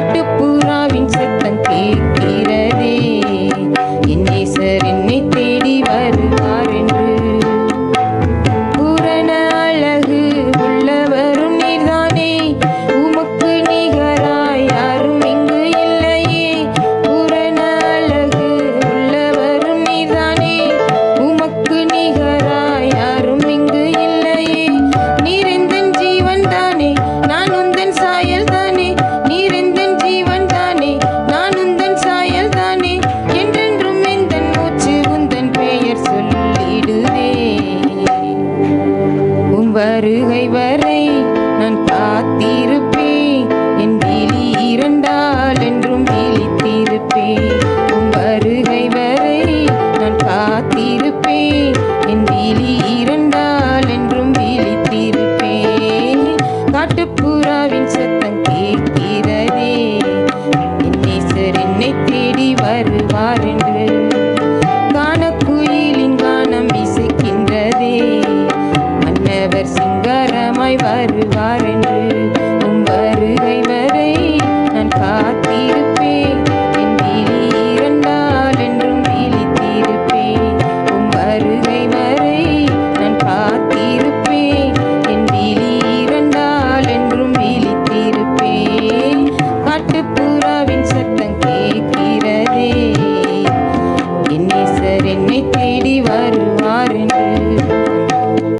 காட்டுப்புறாவின் சத்தம் கேட்க வருகை வரை நான் காத்திருப்பேன். என் விழி இரண்டால் என்றும் விழித்திருப்பேன். உன் வருகை வரை நான் காத்திருப்பேன். என் விழி இரண்டால் என்றும் விழித்திருப்பேன். காட்டுப்புறாவின் சத்தம் கேட்கிறதே. என்னை தேடி வருவாரின் कारण